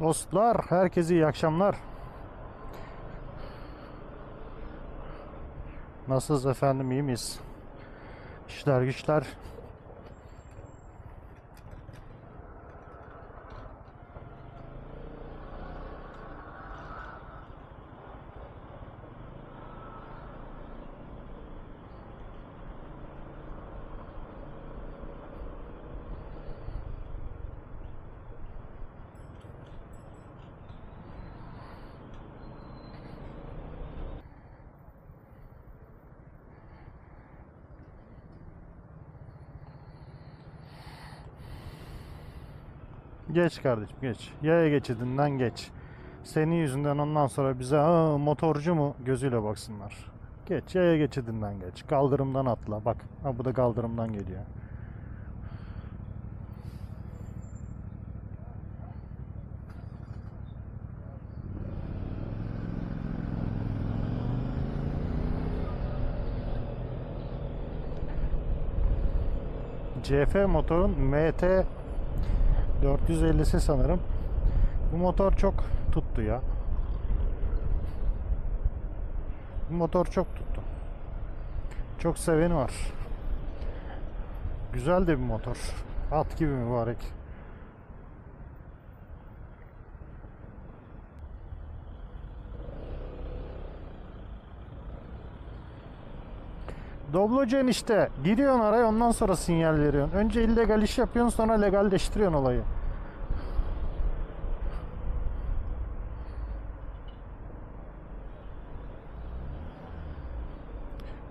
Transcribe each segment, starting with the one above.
Dostlar, herkese iyi akşamlar. Nasılsınız efendim, iyi miyiz? İşler güçler. Geç kardeşim geç. Yaya geçidinden geç. Senin yüzünden ondan sonra bize "Aa, motorcu mu gözüyle baksınlar. Geç yaya geçidinden geç. Kaldırımdan atla bak. Ha, bu da kaldırımdan geliyor. CF motorun MT 450'si sanırım. Bu motor çok tuttu ya. Bu motor çok tuttu. Çok seveni var. Güzel de bir motor. At gibi mübarek. Doblojen işte. Giriyorsun araya ondan sonra sinyal veriyorsun. Önce illegal iş yapıyorsun sonra legalleştiriyorsun olayı.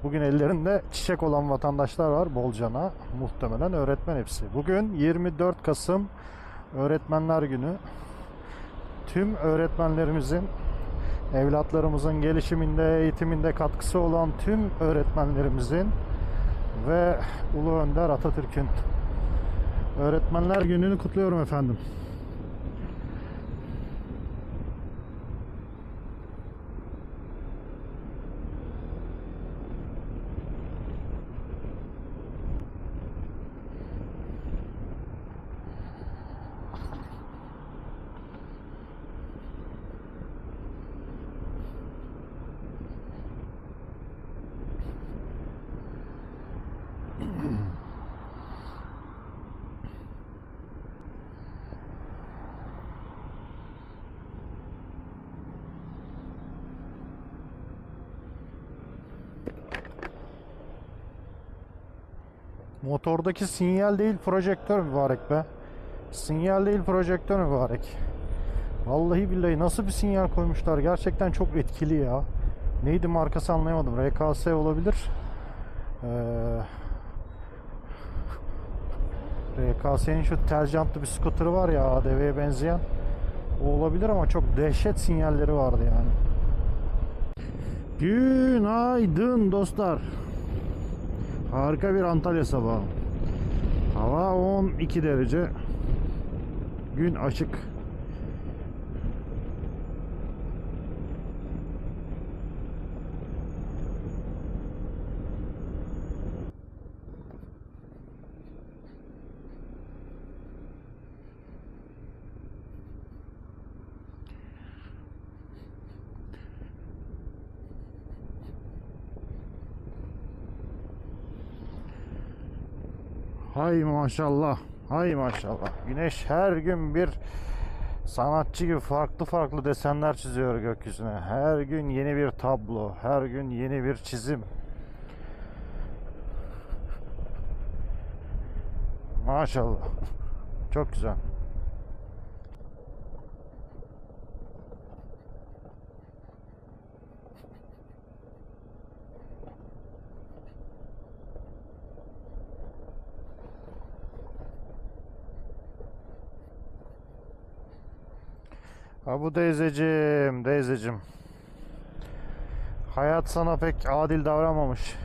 Bugün ellerinde çiçek olan vatandaşlar var bolcana. Muhtemelen öğretmen hepsi. Bugün 24 Kasım Öğretmenler Günü. Tüm öğretmenlerimizin evlatlarımızın gelişiminde, eğitiminde katkısı olan tüm öğretmenlerimizin ve Ulu Önder Atatürk'ün Öğretmenler Günü'nü kutluyorum efendim. Motordaki sinyal değil projektör mübarek be. Sinyal değil projektör mübarek. Vallahi billahi nasıl bir sinyal koymuşlar. Gerçekten çok etkili ya. Neydi markası anlayamadım. RKS olabilir. Ee, RKS'nin şu tel jantlı bir scooter'ı var ya ADV'ye benzeyen. O olabilir ama çok dehşet sinyalleri vardı yani. Günaydın dostlar. Harika bir Antalya sabahı. Hava 12 derece. Gün açık. Hay maşallah. Hay maşallah. Güneş her gün bir sanatçı gibi farklı farklı desenler çiziyor gökyüzüne. Her gün yeni bir tablo, her gün yeni bir çizim. Maşallah. Çok güzel. Ha bu teyzeciğim, teyzeciğim. Hayat sana pek adil davranmamış.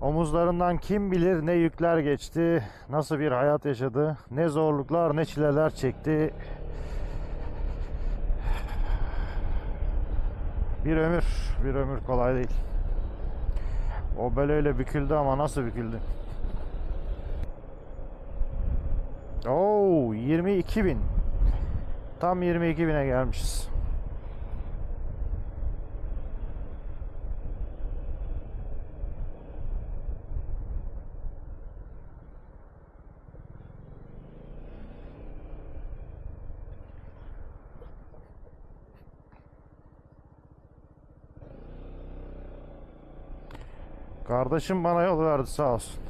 Omuzlarından kim bilir ne yükler geçti, nasıl bir hayat yaşadı, ne zorluklar, ne çileler çekti. Bir ömür, bir ömür kolay değil. O beleyle büküldü ama nasıl büküldü? Oo, 22 bin. Tam 22 bine gelmişiz. Kardeşim bana yol verdi sağ olsun.